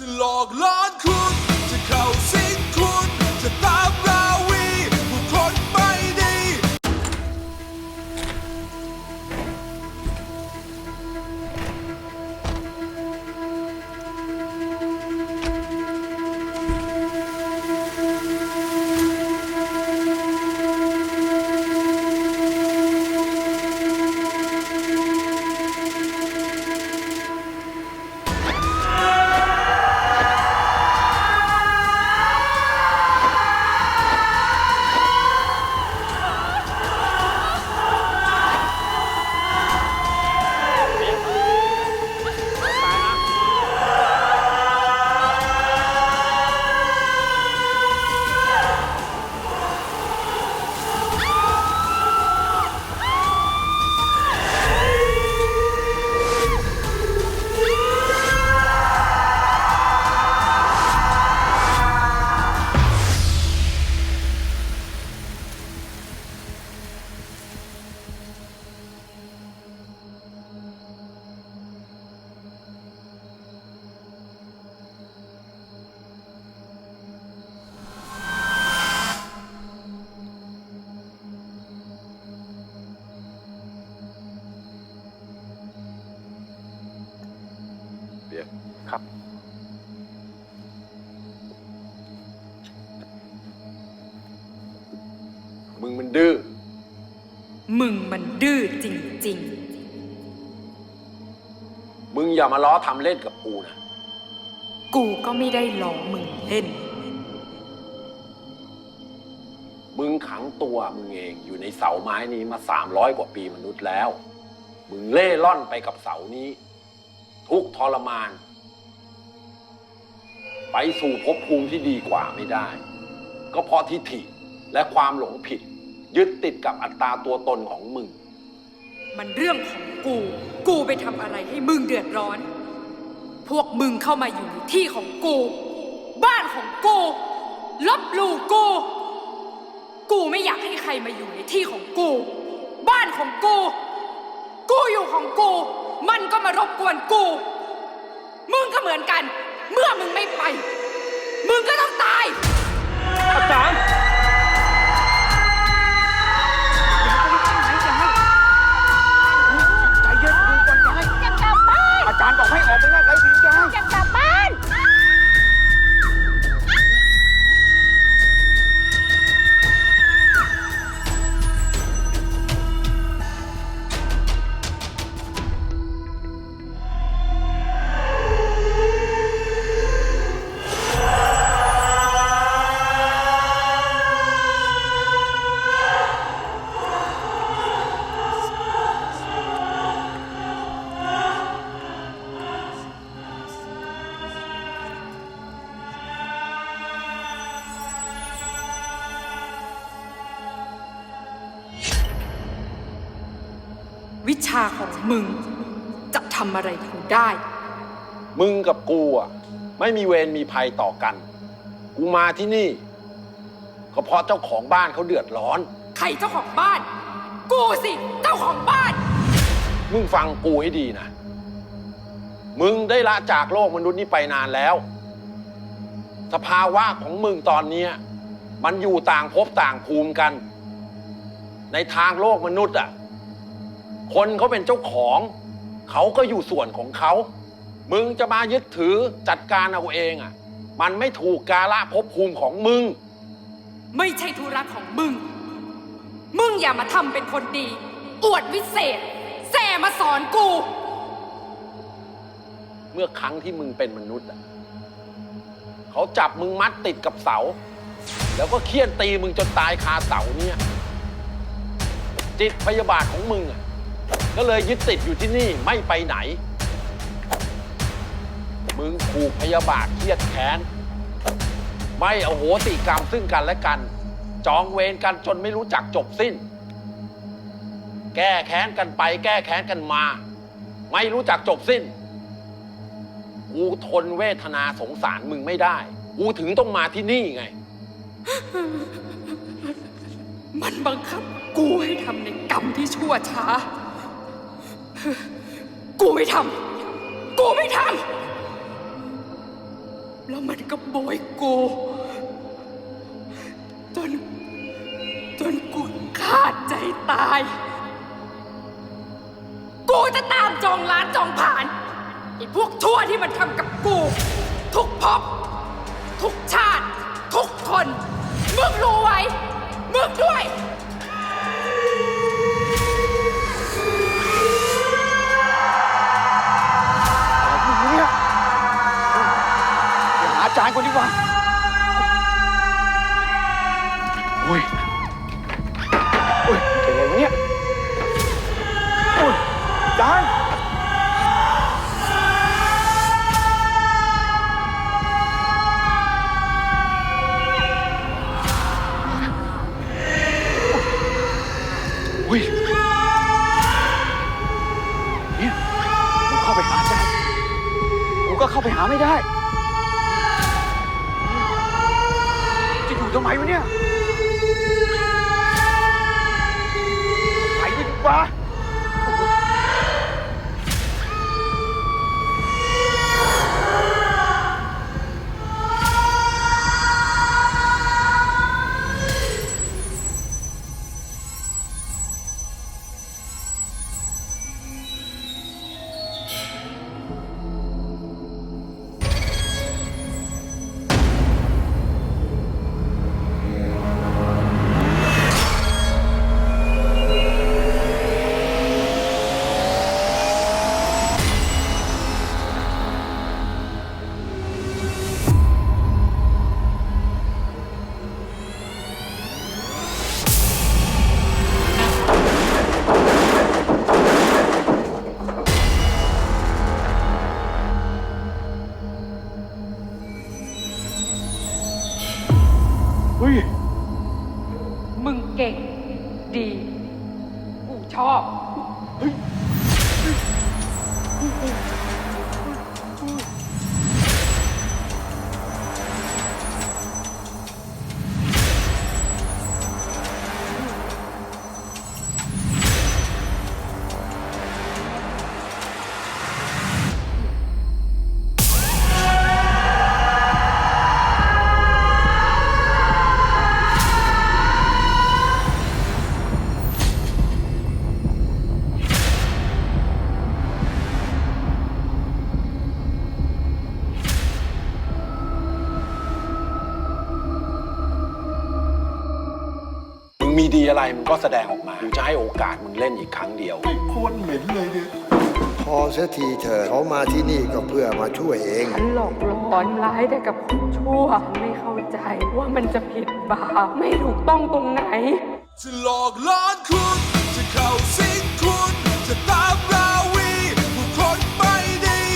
จะหล ครับ มึงมันดื้อ มึงมันดื้อจริง มึงอย่ามาล้อทำเล่นกับกูนะ ๆ กูก็ไม่ได้ล้อมึงเล่น มึงขังตัวมึงเองอยู่ในเสาไม้นี้มาสามร้อยกว่าปีมนุษย์แล้ว มึงเล่ร่อนไปกับเสานี้ ทุกข์ทรมาน ไปสู่ภพภูมิที่ดีกว่าไม่ได้ ก็เพราะทิฏฐิและความหลงผิด ยึดติดกับอัตตาตัวตนของมึง มันเรื่องของกู กูไปทำอะไรให้มึงเดือดร้อน พวกมึงเข้ามาอยู่ในที่ของกู บ้านของกู ลบหลู่กู กูไม่อยากให้ใครมาอยู่ในที่ของกู บ้านของกู กูอยู่ของกู มันก็มารบกวนกู มึงก็เหมือนกัน เมื่อมึงไม่ไป มึงก็ต้องตาย วิชาของมึง จะทำอะไรกูได้ มึงกับกูอะ ไม่มีเวรมีภัยต่อกัน กูมาที่นี่ ก็เพราะเจ้าของบ้านเขาเดือดร้อน ใครเจ้าของบ้าน กูสิเจ้าของบ้าน มึงฟังกูให้ดีนะ มึงได้ละจากโลกมนุษย์นี้ไปนานแล้ว สภาวะของมึงตอนเนี้ยมันอยู่ต่างภพต่างภูมิกัน ในทางโลกมนุษย์อะ คนเขาเป็นเจ้าของ เขาก็อยู่ส่วนของเขา มึงจะมายึดถือจัดการเอาเองอะ มันไม่ถูกกาละภพภูมิของมึง ไม่ใช่ธุระของมึง มึงอย่ามาทำเป็นคนดี อวดวิเศษ แสมาสอนกู เมื่อครั้งที่มึงเป็นมนุษย์อะเขาจับมึงมัดติดกับเสา แล้วก็เคี่ยนตีมึงจนตายคาเสาเนี่ย จิตพยาบาทของมึงอะ ก็เลยยึดติดอยู่ที่นี่ไม่ไปไหน มึงถูกพยาบาทเครียดแค้น ไม่อโหติกรรมซึ่งกันและกัน จองเวรกันจนไม่รู้จักจบสิ้น แก้แค้นกันไป แก้แค้นกันมา ไม่รู้จักจบสิ้น กูทนเวทนาสงสารมึงไม่ได้ กูถึงต้องมาที่นี่ไง มันบังคับกูให้ทำในกรรมที่ชั่วช้า กูไม่ทำ กูไม่ทำ แล้วมันก็โบยกู จน จนกูขาดใจตาย กูจะตามจองล้านจองผ่านไอ้พวกชั่วที่มันทำกับกู ทุกภพทุกชาติ ทุกคน มึงรู้ไว้ มึงด้วย จารย์โอ้ยเนี่ยกูเข้าไปหาอาจารย์กูก็เข้าไปหาไม่ได้ จะอยู่ตรงไหนวะเนี่ย มีดีอะไรมึงก็แสดงออกมากูจะให้โอกาสมึงเล่นอีกครั้งเดียวไม่ควรเหม็นเลยเนี่ยพอเสียทีเธอะเขามาที่นี่ก็เพื่อมาช่วยเอง ฉันหลอกหลอนร้ายแต่กับคนชั่วไม่เข้าใจว่ามันจะผิดบาปไม่ถูกต้องตรงไหน จะหลอกหลอนคุณ จะเข้าสิงคุณ จะตาม